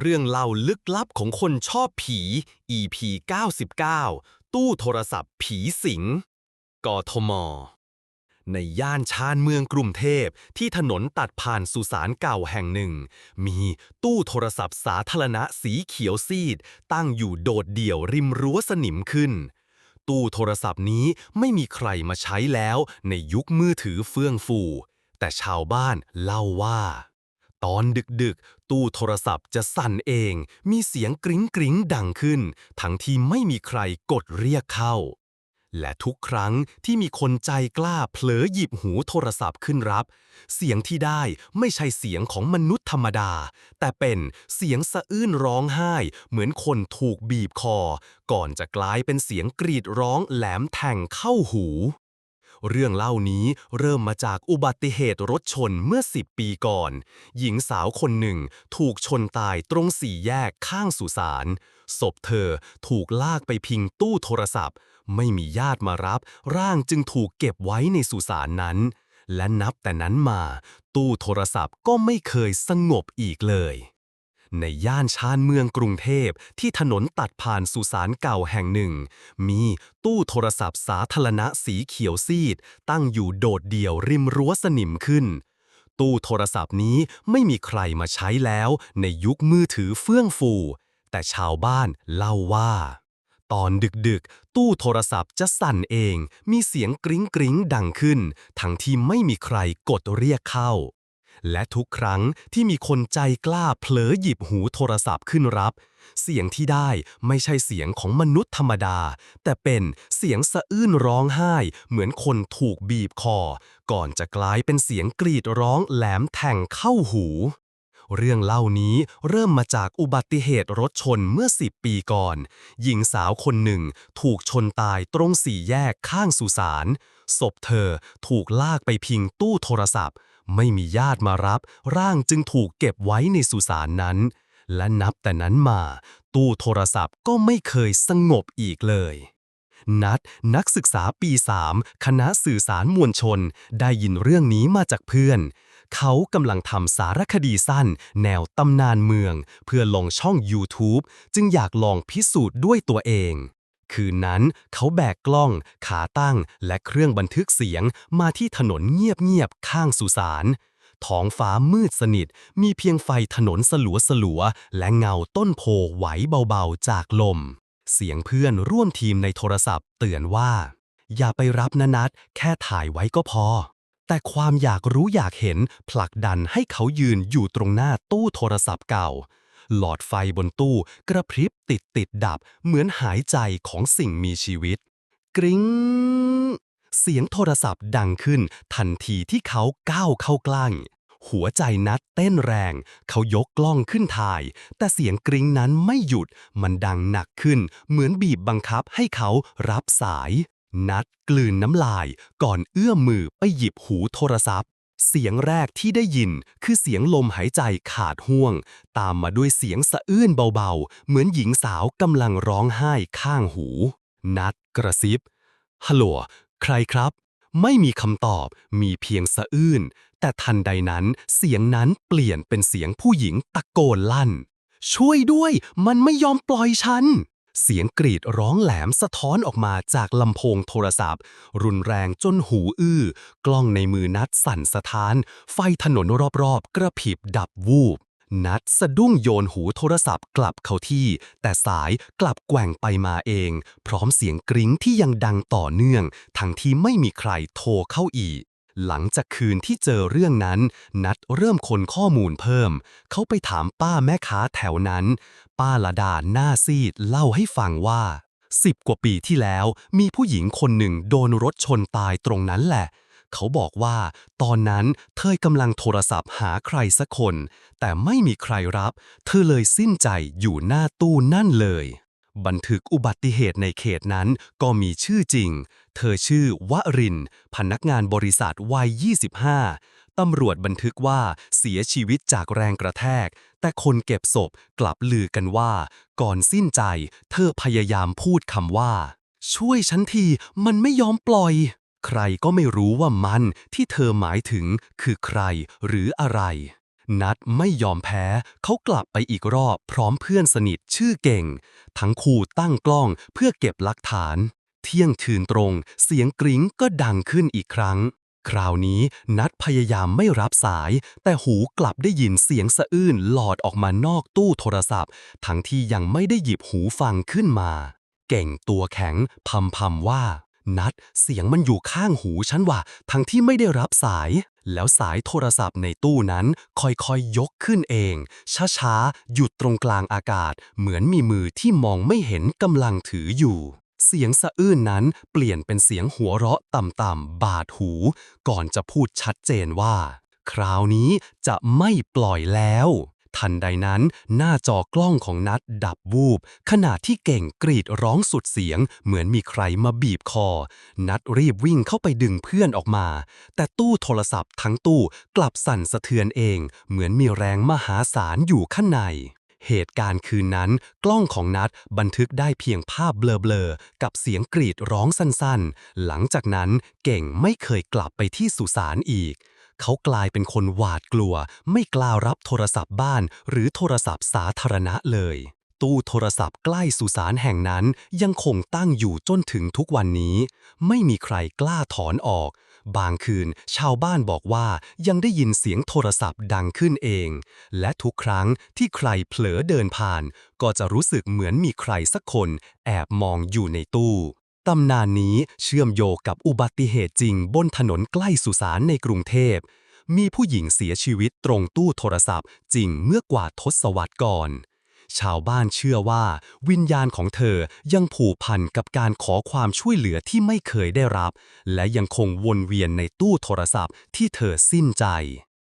เรื่องเล่าลึกลับของคนชอบผี EP 99 ตู้โทรศัพท์ผีสิง กทม ในย่านชานเมืองกรุงเทพที่ถนนตัดผ่านสุสานเก่าแห่งหนึ่ง มีตู้โทรศัพท์สาธารณะสีเขียวซีด ตั้งอยู่โดดเดี่ยวริมรั้วสนิมขึ้น ตู้โทรศัพท์นี้ไม่มีใครมาใช้แล้วในยุคมือถือเฟื่องฟู แต่ชาวบ้านเล่าว่า ตอนดึกๆ ตู้โทรศัพท์จะสั่นเอง มีเสียงกริ๊งกริ๊งดังขึ้น ทั้งที่ไม่มีใครกดเรียกเข้า และทุกครั้งที่มีคนใจกล้าเผลอหยิบหูโทรศัพท์ขึ้นรับ เสียงที่ได้ไม่ใช่เสียงของมนุษย์ธรรมดา แต่เป็นเสียงสะอื้นร้องไห้ เหมือนคนถูกบีบคอ ก่อนจะกลายเป็นเสียงกรีดร้องแหลมแทงเข้าหู เรื่องเล่านี้เริ่มมาจากอุบัติเหตุรถชนเมื่อ 10 ปีก่อน หญิงสาวคนหนึ่งถูกชนตายตรงสี่แยกข้างสุสานศพเธอถูกลากไปพิงตู้โทรศัพท์ ไม่มีญาติมารับ ร่างจึงถูกเก็บไว้ในสุสานนั้น และนับแต่นั้นมา ตู้โทรศัพท์ก็ไม่เคยสงบอีกเลย ในย่านชานเมืองกรุงเทพที่ถนนตัดผ่านสุสานเก่าแห่งหนึ่ง มีตู้โทรศัพท์สาธารณะสีเขียวซีด ตั้งอยู่โดดเดี่ยวริมรั้วสนิมขึ้น ตู้โทรศัพท์นี้ไม่มีใครมาใช้แล้วในยุคมือถือเฟื่องฟู แต่ชาวบ้านเล่าว่า ตอนดึกๆ ตู้โทรศัพท์จะสั่นเอง มีเสียงกริ๊งกริ๊งดังขึ้น ทั้งที่ไม่มีใครกดเรียกเข้า และทุกครั้งที่มีคนใจกล้าเผลอหยิบหูโทรศัพท์ขึ้นรับ เสียงที่ได้ไม่ใช่เสียงของมนุษย์ธรรมดา แต่เป็นเสียงสะอื้นร้องไห้ เหมือนคนถูกบีบคอ ก่อนจะกลายเป็นเสียงกรีดร้องแหลมแทงเข้าหู เรื่องเล่านี้เริ่มมาจากอุบัติเหตุรถชนเมื่อ 10 ปีก่อน หญิงสาวคนหนึ่งถูกชนตายตรงสี่แยกข้างสุสานศพเธอถูกลากไปพิงตู้โทรศัพท์ ไม่มีญาติมารับ ร่างจึงถูกเก็บไว้ในสุสานนั้น และนับแต่นั้นมา ตู้โทรศัพท์ก็ไม่เคยสงบอีกเลยนัดนักศึกษาปี 3 คณะสื่อสารมวลชน ได้ยินเรื่องนี้มาจากเพื่อน เขากำลังทำสารคดีสั้น แนวตำนานเมือง เพื่อลงช่อง YouTube จึงอยากลองพิสูจน์ด้วยตัวเอง คืนนั้นเขาแบกกล้อง ขาตั้ง และเครื่องบันทึกเสียงมาที่ถนนเงียบๆข้างสุสานท้องฟ้ามืดสนิท มีเพียงไฟถนนสลัวสลัวๆและเงาต้นโพไหวเบาๆจากลม เสียงเพื่อนร่วมทีมในโทรศัพท์เตือนว่า อย่าไปรับนะนัด แค่ถ่ายไว้ก็พอ แต่ความอยากรู้อยากเห็นผลักดันให้เขายืนอยู่ตรงหน้าตู้โทรศัพท์เก่า หลอดไฟบนตู้กระพริบติดติดดับเหมือนหายใจของสิ่งมีชีวิต กริ๊งเสียงโทรศัพท์ดังขึ้นทันทีที่เขาก้าวเข้าใกล้หัวใจนัดเต้นแรง เขายกกล้องขึ้นถ่าย แต่เสียงกริ๊งนั้นไม่หยุด มันดังหนักขึ้น เหมือนบีบบังคับให้เขารับสาย นัดกลืนน้ำลายก่อนเอื้อมมือไปหยิบหูโทรศัพท์ เสียงแรกที่ได้ยินคือเสียงลมหายใจขาดห่วง ตามมาด้วยเสียงสะอื้นเบาๆ เหมือนหญิงสาวกำลังร้องไห้ข้างหู นัดกระซิบฮัลโหลใครครับ ไม่มีคำตอบมีเพียงสะอื้น แต่ทันใดนั้นเสียงนั้นเปลี่ยนเป็นเสียงผู้หญิงตะโกนลั่น ช่วยด้วย มันไม่ยอมปล่อยฉัน เสียงกรีดร้องแหลมสะท้อนออกมาจากลำโพงโทรศัพท์ รุนแรงจนหูอื้อ กล้องในมือนัดสั่นสะท้าน ไฟถนนรอบๆ กระพริบดับวูบ นัดสะดุ้งโยนหูโทรศัพท์กลับเข้าที่ แต่สายกลับแกว่งไปมาเอง พร้อมเสียงกริ้งที่ยังดังต่อเนื่อง ทั้งที่ไม่มีใครโทรเข้าอีก หลังจากคืนที่เจอเรื่องนั้น นัดเริ่มค้นข้อมูลเพิ่ม เขาไปถามป้าแม่ค้าแถวนั้น ป้าละดาหน้าซีดเล่าให้ฟังว่าสิบกว่าปีที่แล้ว มีผู้หญิงคนหนึ่งโดนรถชนตายตรงนั้นแหละ เขาบอกว่า ตอนนั้นเธอกำลังโทรศัพท์หาใครสักคน แต่ไม่มีใครรับ เธอเลยสิ้นใจอยู่หน้าตู้นั่นเลย บันทึกอุบัติเหตุในเขตนั้นก็มีชื่อจริง เธอชื่อวริน พนักงานบริษัทวัย 25 ตำรวจบันทึกว่าเสียชีวิตจากแรงกระแทก แต่คนเก็บศพกลับลือกันว่า ก่อนสิ้นใจ เธอพยายามพูดคำว่า ช่วยฉันทีมันไม่ยอมปล่อย ใครก็ไม่รู้ว่ามันที่เธอหมายถึงคือใครหรืออะไร นัดไม่ยอมแพ้ เขากลับไปอีกรอบพร้อมเพื่อนสนิทชื่อเก่ง ทั้งคู่ตั้งกล้องเพื่อเก็บหลักฐาน เที่ยงคืนตรง เสียงกริ้งก็ดังขึ้นอีกครั้ง คราวนี้นัดพยายามไม่รับสาย แต่หูกลับได้ยินเสียงสะอื้นหลอดออกมานอกตู้โทรศัพท์ ทั้งที่ยังไม่ได้หยิบหูฟังขึ้นมา เก่งตัวแข็งพำพำว่านัดเสียงมันอยู่ข้างหูฉันว่ะ ทั้งที่ไม่ได้รับสาย แล้วสายโทรศัพท์ในตู้นั้นค่อยๆยยกขึ้นเอง ช้าๆ หยุดตรงกลางอากาศ เหมือนมีมือที่มองไม่เห็นกำลังถืออยู่ เสียงสะอื้นนั้นเปลี่ยนเป็นเสียงหัวเราะต่ำๆบาดหู ก่อนจะพูดชัดเจนว่า คราวนี้จะไม่ปล่อยแล้ว ทันใดนั้น หน้าจอกล้องของนัดดับวูบ ขณะที่เก่งกรีดร้องสุดเสียง เหมือนมีใครมาบีบคอ นัดรีบวิ่งเข้าไปดึงเพื่อนออกมา แต่ตู้โทรศัพท์ทั้งตู้กลับสั่นสะเทือนเอง เหมือนมีแรงมหาศาลอยู่ข้างในเหตุการณ์คืนนั้น กล้องของนัดบันทึกได้เพียงภาพเบลอๆ กับเสียงกรีดร้องสั้นๆ หลังจากนั้นเก่งไม่เคยกลับไปที่สุสานอีก เขากลายเป็นคนหวาดกลัว ไม่กล้ารับโทรศัพท์บ้าน หรือโทรศัพท์สาธารณะเลย ตู้โทรศัพท์ใกล้สุสานแห่งนั้นยังคงตั้งอยู่จนถึงทุกวันนี้ ไม่มีใครกล้าถอนออก บางคืนชาวบ้านบอกว่ายังได้ยินเสียงโทรศัพท์ดังขึ้นเอง และทุกครั้งที่ใครเผลอเดินผ่าน ก็จะรู้สึกเหมือนมีใครสักคน แอบมองอยู่ในตู้ ตำนานนี้เชื่อมโยงกับอุบัติเหตุจริงบนถนนใกล้สุสานในกรุงเทพ มีผู้หญิงเสียชีวิตตรงตู้โทรศัพท์จริงเมื่อกว่าทศวรรษก่อน ชาวบ้านเชื่อว่า วิญญาณของเธอยังผูกพันกับการขอความช่วยเหลือที่ไม่เคยได้รับ และยังคงวนเวียนในตู้โทรศัพท์ที่เธอสิ้นใจ